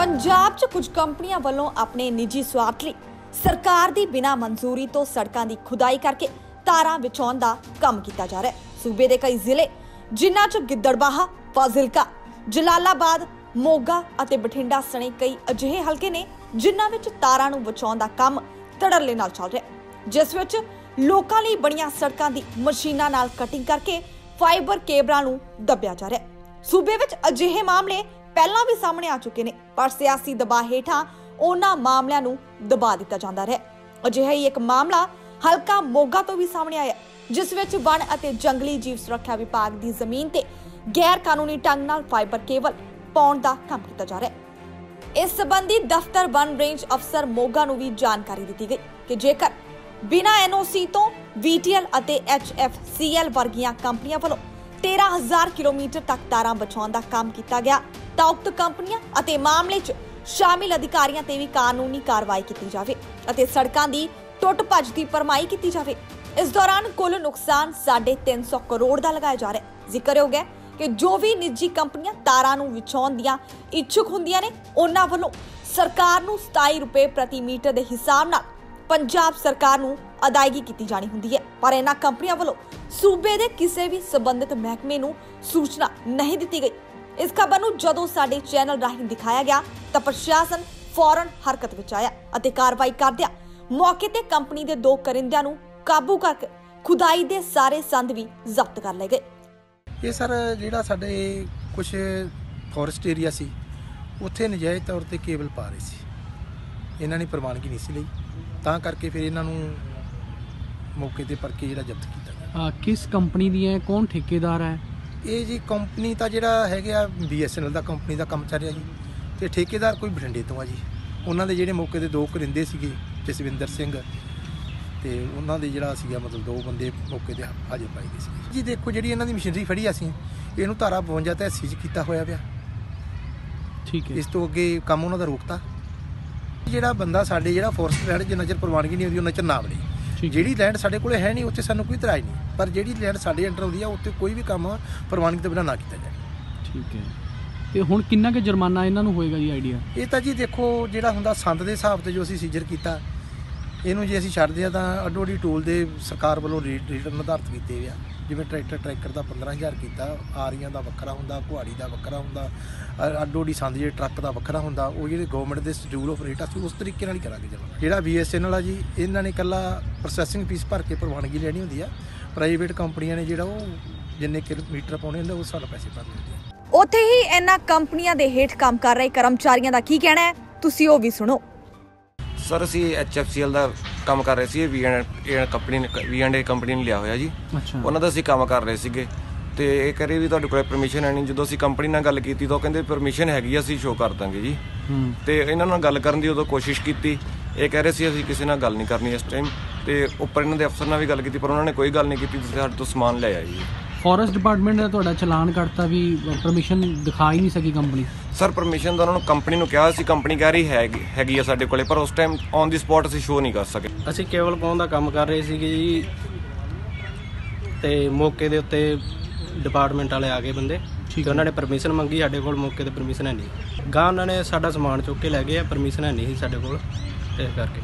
ਪੰਜਾਬ 'ਚ ਕੁਝ ਕੰਪਨੀਆਂ ਵੱਲੋਂ ਆਪਣੇ ਨਿੱਜੀ ਸਵਾਰਥ ਲਈ ਸਰਕਾਰ ਦੀ ਬਿਨਾਂ ਮਨਜ਼ੂਰੀ ਤੋਂ ਸੜਕਾਂ ਦੀ ਖੁਦਾਈ ਕਰਕੇ ਤਾਰਾਂ ਵਿਛਾਉਣ ਦਾ ਕੰਮ ਕੀਤਾ ਜਾ ਰਿਹਾ ਹੈ। ਸੂਬੇ ਦੇ ਕਈ ਜ਼ਿਲ੍ਹੇ, ਜਿਨ੍ਹਾਂ 'ਚ ਗਿੱਦੜਬਾਹਾ, ਫਾਜ਼ਿਲਕਾ, ਜਲਾਲਾਬਾਦ, ਮੋਗਾ ਅਤੇ ਬਠਿੰਡਾ ਸਣੇ ਕਈ ਅਜਿਹੇ ਹਲਕੇ ਨੇ, ਜਿਨ੍ਹਾਂ ਵਿੱਚ ਤਾਰਾਂ ਨੂੰ ਵਿਛਾਉਣ ਦਾ ਕੰਮ ਧੜੱਲੇ ਨਾਲ ਚੱਲ ਰਿਹਾ ਹੈ। ਜਿਸ ਵਿੱਚ ਲੋਕਾਂ ਲਈ ਬਣੀਆਂ ਸੜਕਾਂ ਦੀ ਮਸ਼ੀਨਾਂ ਨਾਲ ਕਟਿੰਗ ਕਰਕੇ ਫਾਈਬਰ ਕੇਬਲਾਂ ਨੂੰ ਦੱਬਿਆ ਜਾ ਰਿਹਾ ਹੈ। ਸੂਬੇ ਵਿੱਚ ਅਜਿਹੇ ਮਾਮਲੇ ਪਹਿਲਾਂ ਵੀ ਸਾਹਮਣੇ ਆ ਚੁੱਕੇ ਨੇ, ਪਰ ਸਿਆਸੀ ਦਬਾਅ ਹੇਠਾਂ ਉਹਨਾਂ ਮਾਮਲਿਆਂ ਨੂੰ ਦਬਾ ਦਿੱਤਾ ਜਾਂਦਾ ਰਿਹਾ। ਅਜਿਹਾ ਹੀ ਇੱਕ ਮਾਮਲਾ ਹਲਕਾ ਮੋਗਾ ਤੋਂ ਵੀ ਸਾਹਮਣੇ ਆਇਆ, ਜਿਸ ਵਿੱਚ ਵਣ ਅਤੇ ਜੰਗਲੀ ਜੀਵ ਸੁਰੱਖਿਆ ਵਿਭਾਗ ਦੀ ਜ਼ਮੀਨ ਤੇ ਗੈਰ ਕਾਨੂੰਨੀ ਢੰਗ ਨਾਲ ਫਾਈਬਰ ਕੇਬਲ ਪਾਉਣ ਦਾ ਕੰਮ ਕੀਤਾ ਜਾ ਰਿਹਾ ਹੈ। ਇਸ ਸੰਬੰਧੀ ਦਫ਼ਤਰ ਵਨ ਰੇਂਜ ਅਫਸਰ ਮੋਗਾ ਨੂੰ ਵੀ ਜਾਣਕਾਰੀ ਦਿੱਤੀ ਗਈ ਕਿ ਜੇਕਰ ਬਿਨਾਂ ਐਨਓਸੀ ਤੋਂ VTL ਅਤੇ HFCL ਵਰਗੀਆਂ ਕੰਪਨੀਆਂ ਵੱਲੋਂ 13000 ਕਿਲੋਮੀਟਰ ਤੱਕ ਤਾਰਾਂ ਬਚਾਉਣ ਦਾ ਕੰਮ ਕੀਤਾ ਗਿਆ। ਤਾਂ ਉਕਤ ਕੰਪਨੀਆਂ ਅਤੇ ਮਾਮਲੇ 'ਚ ਸ਼ਾਮਿਲ ਅਧਿਕਾਰੀਆਂ ਤੇ ਵੀ ਕਾਨੂੰਨੀ ਕਾਰਵਾਈ ਕੀਤੀ ਜਾਵੇ ਅਤੇ ਸੜਕਾਂ ਦੀ ਟੁੱਟ ਭੱਜ ਦੀ ਪਰਮਾਈ ਕੀਤੀ ਜਾਵੇ। ਇਸ ਦੌਰਾਨ ਕੁੱਲ ਨੁਕਸਾਨ 350 ਕਰੋੜ ਦਾ ਲਗਾਇਆ ਜਾ ਰਿਹਾ ਹੈ। ਜ਼ਿਕਰਯੋਗ ਹੈ ਕਿ ਜੋ ਵੀ ਨਿੱਜੀ ਕੰਪਨੀਆਂ ਤਾਰਾਂ ਨੂੰ ਵਿਛਾਉਣ ਦੀਆਂ ਇੱਛੁਕ ਹੁੰਦੀਆਂ ਨੇ, ਉਹਨਾਂ ਵੱਲੋਂ ਸਰਕਾਰ ਨੂੰ 27 ਰੁਪਏ ਪ੍ਰਤੀ ਮੀਟਰ ਦੇ ਹਿਸਾਬ ਨਾਲ ਪੰਜਾਬ ਸਰਕਾਰ ਨੂੰ ਅਦਾਇਗੀ ਕੀਤੀ ਜਾਣੀ ਹੁੰਦੀ ਹੈ। ਪਰ ਇਹਨਾਂ ਕੰਪਨੀਆਂ ਵੱਲੋਂ ਸੂਬੇ ਦੇ ਕਿਸੇ ਵੀ ਸੰਬੰਧਿਤ ਮਹਿਕਮੇ ਨੂੰ ਸੂਚਨਾ ਨਹੀਂ ਦਿੱਤੀ ਗਈ। ਇਸ ਖਬਰ ਨੂੰ ਜਦੋਂ ਸਾਡੇ ਚੈਨਲ ਰਾਹੀਂ ਦਿਖਾਇਆ ਗਿਆ, ਤਾਂ ਪ੍ਰਸ਼ਾਸਨ ਫੌਰਨ ਹਰਕਤ ਵਿੱਚ ਆਇਆ ਅਤੇ ਕਾਰਵਾਈ ਕਰਦਿਆਂ ਮੌਕੇ ਤੇ ਕੰਪਨੀ ਦੇ ਦੋ ਕਰਿੰਦਿਆਂ ਨੂੰ ਕਾਬੂ ਕਰਕੇ ਖੁਦਾਈ ਦੇ ਸਾਰੇ ਸੰਦ ਵੀ ਜ਼ਬਤ ਕਰ ਲਏ ਗਏ। ਇਹ ਸਰ, ਜਿਹੜਾ ਸਾਡੇ ਕੁਝ ਫੋਰੈਸਟ ਏਰੀਆ ਸੀ, ਉੱਥੇ ਨਜਾਇਜ਼ ਤੌਰ ਤੇ ਕੇਬਲ ਪਾ ਰਹੇ ਸੀ। ਇਹਨਾਂ ਨੇ ਪ੍ਰਵਾਨਗੀ ਨਹੀਂ ਸੀ ਲਈ। ਤਾਂ ਕਰਕੇ ਫਿਰ ਇਹਨਾਂ ਨੂੰ ਮੌਕੇ ਤੇ ਪਰਕੇ ਜਿਹੜਾ ਜ਼ਬਤ ਕੀਤਾ ਗਿਆ। ਅਹ ਕਿਸ ਕੰਪਨੀ ਦੀ ਹੈ? ਕੌਣ ਠੇਕੇਦਾਰ ਹੈ? ਇਹ ਜੀ ਕੰਪਨੀ ਤਾਂ ਜਿਹੜਾ ਹੈਗਾ ਬੀਐਸਐਨਐਲ ਦਾ ਕੰਪਨੀ ਦਾ ਕੰਮ ਚੱਲ ਰਿਹਾ ਜੀ। ਤੇ ਠੇਕੇਦਾਰ ਕੋਈ ਬਠਿੰਡੇ ਤੋਂ ਆ ਜੀ। ਉਹਨਾਂ ਦੇ ਜਿਹੜੇ ਮੌਕੇ ਤੇ ਦੋ ਕਰਿੰਦੇ ਸੀਗੇ ਜਸਵਿੰਦਰ ਸਿੰਘ। ਤੇ ਉਹਨਾਂ ਦੇ ਜਿਹੜਾ ਸੀਗਾ ਮਤਲਬ ਦੋ ਬੰਦੇ ਮੌਕੇ ਤੇ ਹਾਜ਼ਰ ਪਾਏ ਗਏ ਸੀ ਜੀ ਦੇਖੋ ਜਿਹੜੀ ਇਹਨਾਂ ਦੀ ਮਸ਼ੀਨਰੀ ਫੜੀ ਅਸੀਂ ਇਹਨੂੰ ਧਾਰਾ 52 ਤੇ ਐਸੀ ਚ ਕੀਤਾ ਹੋਇਆ ਪਿਆ। ਠੀਕ ਹੈ। ਇਸ ਤੋਂ ਅੱਗੇ ਕੰਮ ਉਹਨਾਂ ਦਾ ਰੋਕਤਾ। ਜਿਹੜਾ ਬੰਦਾ ਸਾਡੇ ਜਿਹੜਾ ਫੋਰਸਟ ਲੈਂਡ ਜਿੰਨਾ ਚਿਰ ਪ੍ਰਵਾਨਗੀ ਨਹੀਂ ਹੁੰਦੀ ਉਹਨਾਂ ਚਿਰ ਨਾ ਬਣੇ ਜਿਹੜੀ ਲੈਂਡ ਸਾਡੇ ਕੋਲੇ ਹੈ ਨਹੀਂ ਉੱਥੇ ਸਾਨੂੰ ਕੋਈ ਇਤਰਾਜ਼ ਨਹੀਂ। ਪਰ ਜਿਹੜੀ ਲੈਂਡ ਸਾਡੇ ਅੰਡਰ ਆਉਂਦੀ ਆ ਉੱਥੇ ਕੋਈ ਵੀ ਕੰਮ ਪ੍ਰਵਾਨਗੀ ਤੋਂ ਬਿਨਾਂ ਨਾ ਕੀਤਾ ਜਾਏ। ਠੀਕ ਹੈ। ਤੇ ਹੁਣ ਕਿੰਨਾ ਕੁ ਜੁਰਮਾਨਾ ਇਹਨਾਂ ਨੂੰ ਹੋਏਗਾ ਜੀ ਆਈਡੀਆ ਇਹ ਤਾਂ ਜੀ ਦੇਖੋ ਜਿਹੜਾ ਹੁੰਦਾ ਸੰਦ ਦੇ ਹਿਸਾਬ ਤੇ ਜੋ ਅਸੀਂ ਸੀਜ਼ਰ ਕੀਤਾ ਇਹਨੂੰ ਜੇ ਅਸੀਂ ਛੱਡਦੇ ਆ ਤਾਂ ਅੱਡੋ ਅੱਡੀ ਟੋਲ ਦੇ ਸਰਕਾਰ ਵੱਲੋਂ ਰੇ- ਰਿਟਰਨ ਨਿਰਧਾਰਤ ਕੀਤੇ ਹੋਏ ਆ। ਜਿਵੇਂ ਟਰੈਕਟਰ ਟਰੈਕਰ ਦਾ 15000 ਕੀਤਾ, ਆਰੀਆਂ ਦਾ ਵੱਖਰਾ ਹੁੰਦਾ ਕੁਹਾੜੀ ਦਾ ਵੱਖਰਾ ਹੁੰਦਾ ਅ- ਅੱਡੋ ਅੱਡੀ ਸੰਦ ਜਿਹੜੇ ਟਰੱਕ ਦਾ ਵੱਖਰਾ ਹੁੰਦਾ, ਉਹ ਜਿਹੜੇ ਗਵਰਨਮੈਂਟ ਦੇ ਸ਼ਡਿਊਲ ਆਫ ਰੇਟ ਆ, ਅਸੀਂ ਉਸ ਤਰੀਕੇ ਨਾਲ ਹੀ ਕਰਾਂਗੇ ਜਮਾ। ਜਿਹੜਾ ਬੀਐਸਐਨਐਲ ਆ ਜੀ, ਇਹਨਾਂ ਨੇ ਇਕੱਲਾ ਪ੍ਰੋਸੈਸਿੰਗ ਫੀਸ ਭਰ ਕੇ ਪ੍ਰਵਾਨਗੀ ਲੈਣੀ ਹੁੰਦੀ ਆ। ਪ੍ਰਾਈਵੇਟ ਕੰਪਨੀਆਂ ਨੇ ਜਿਹੜਾ ਉਹ ਜਿੰਨੇ ਕਿਲੋਮੀਟਰ ਪਾਉਣੇ ਹੁੰਦੇ, ਉਹ ਸਾਨੂੰ ਪੈਸੇ ਭਰਨੇ ਹੁੰਦੇ ਆ। ਉੱਥੇ ਹੀ ਇਹਨਾਂ ਕੰਪਨੀਆਂ ਦੇ ਹੇਠ ਕੰਮ ਕਰ ਰਹੇ ਕਰਮਚਾਰੀਆਂ ਦਾ ਕੀ ਕਹਿਣਾ ਹੈ? ਤੁਸੀਂ ਉਹ ਵੀ ਸੁਣੋ। ਸਰ ਅਸੀਂ ਐਚਐਫਸੀਐਲ ਦਾ ਕੰਮ ਕਰ ਰਹੇ ਸੀ ਵੀ ਐਂਡ ਕੰਪਨੀ ਨੇ ਵੀ ਐਂਡ ਕੰਪਨੀ ਨੇ ਲਿਆ ਹੋਇਆ ਜੀ। ਉਹਨਾਂ ਦਾ ਅਸੀਂ ਕੰਮ ਕਰ ਰਹੇ ਸੀਗੇ। ਤੇ ਇਹ ਕਰੇ ਵੀ ਤੁਹਾਡੇ ਕੋਲ ਪਰਮਿਸ਼ਨ ਹੈ ਨਹੀਂ। ਜਦੋਂ ਅਸੀਂ ਕੰਪਨੀ ਨਾਲ ਗੱਲ ਕੀਤੀ ਤਾਂ ਉਹ ਕਹਿੰਦੇ ਪਰਮਿਸ਼ਨ ਹੈਗੀ ਆ, ਅਸੀਂ ਸ਼ੋਅ ਕਰ ਦਾਂਗੇ ਜੀ। ਤੇ ਇਹਨਾਂ ਨਾਲ ਗੱਲ ਕਰਨ ਦੀ ਉਦੋਂ ਕੋਸ਼ਿਸ਼ ਕੀਤੀ। ਇਹ ਕਹਿ ਰਹੇ ਸੀ ਅਸੀਂ ਕਿਸੇ ਨਾਲ ਗੱਲ ਨਹੀਂ ਕਰਨੀ ਇਸ ਟਾਈਮ ਤੇ ਉੱਪਰ ਇਹਨਾਂ ਦੇ ਅਫਸਰ ਨਾਲ ਵੀ ਗੱਲ ਕੀਤੀ ਪਰ ਉਹਨਾਂ ਨੇ ਕੋਈ ਗੱਲ ਨਹੀਂ ਕੀਤੀ ਤੁਸੀਂ ਸਾਡੇ ਤੋਂ ਸਮਾਨ ਲੈ ਆਏ ਜੀ। ਫੋਰੈਸਟ ਡਿਪਾਰਟਮੈਂਟ ਨੇ ਤੁਹਾਡਾ ਚਲਾਨ ਕੱਟਤਾ ਵੀ ਪਰਮਿਸ਼ਨ ਦਿਖਾ ਹੀ ਨਹੀਂ ਸਕੀ ਕੰਪਨੀ। ਸਰ ਪਰਮਿਸ਼ਨ ਤਾਂ ਉਹਨਾਂ ਨੂੰ ਕੰਪਨੀ ਨੂੰ ਕਿਹਾ ਸੀ ਕੰਪਨੀ ਕਹਿ ਰਹੀ ਹੈਗੀ ਹੈਗੀ ਆ ਸਾਡੇ ਕੋਲੇ ਪਰ ਉਸ ਟਾਈਮ ਔਨ ਦੀ ਸਪੌਟ ਅਸੀਂ ਸ਼ੋਅ ਨਹੀਂ ਕਰ ਸਕੇ। ਅਸੀਂ ਕੇਬਲ ਪਾਉਣ ਦਾ ਕੰਮ ਕਰ ਰਹੇ ਸੀਗੇ ਜੀ ਤੇ ਮੌਕੇ ਦੇ ਉੱਤੇ ਡਿਪਾਰਟਮੈਂਟ ਵਾਲੇ ਆ ਗਏ ਬੰਦੇ ਠੀਕ ਤੇ ਉਹਨਾਂ ਨੇ ਪਰਮਿਸ਼ਨ ਮੰਗੀ ਸਾਡੇ ਕੋਲ ਮੌਕੇ ਤੇ ਪਰਮਿਸ਼ਨ ਹੈ ਨਹੀਂ। ਗਾਂ ਉਹਨਾਂ ਨੇ ਸਾਡਾ ਸਮਾਨ ਚੁੱਕ ਕੇ ਲੈ ਗਏ ਆ ਪਰਮਿਸ਼ਨ ਹੈ ਨਹੀਂ ਸਾਡੇ ਕੋਲ ਇਸ ਕਰਕੇ।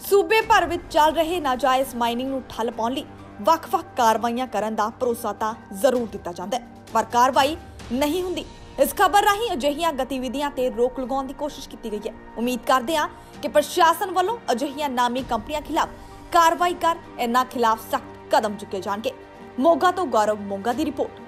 ਸੂਬੇ ਭਰ ਵਿੱਚ ਚੱਲ ਰਹੇ ਨਾਜਾਇਜ਼ ਮਾਈਨਿੰਗ ਨੂੰ ਠੱਲ ਪਾਉਣ ਲਈ ਵੱਖ-ਵੱਖ ਕਾਰਵਾਈਆਂ ਕਰਨ ਦਾ ਭਰੋਸਾ ਤਾਂ ਜ਼ਰੂਰ ਦਿੱਤਾ ਜਾਂਦਾ ਹੈ, ਪਰ ਕਾਰਵਾਈ ਨਹੀਂ ਹੁੰਦੀ। ਇਸ ਖਬਰ ਰਾਹੀਂ ਅਜਿਹੀਆਂ ਗਤੀਵਿਧੀਆਂ ਤੇ ਰੋਕ ਲਗਾਉਣ ਦੀ ਕੋਸ਼ਿਸ਼ ਕੀਤੀ ਗਈ ਹੈ। ਉਮੀਦ ਕਰਦੇ ਹਾਂ ਕਿ ਪ੍ਰਸ਼ਾਸਨ ਵੱਲੋਂ ਅਜਿਹੀਆਂ ਨਾਮੀ ਕੰਪਨੀਆਂ ਖਿਲਾਫ ਕਾਰਵਾਈ ਕਰ ਇਹਨਾਂ ਖਿਲਾਫ ਸਖਤ ਕਦਮ ਚੁੱਕੇ ਜਾਣਗੇ। ਮੋਗਾ ਤੋਂ ਗੌਰਵ ਮੋਗਾ ਦੀ ਰਿਪੋਰਟ।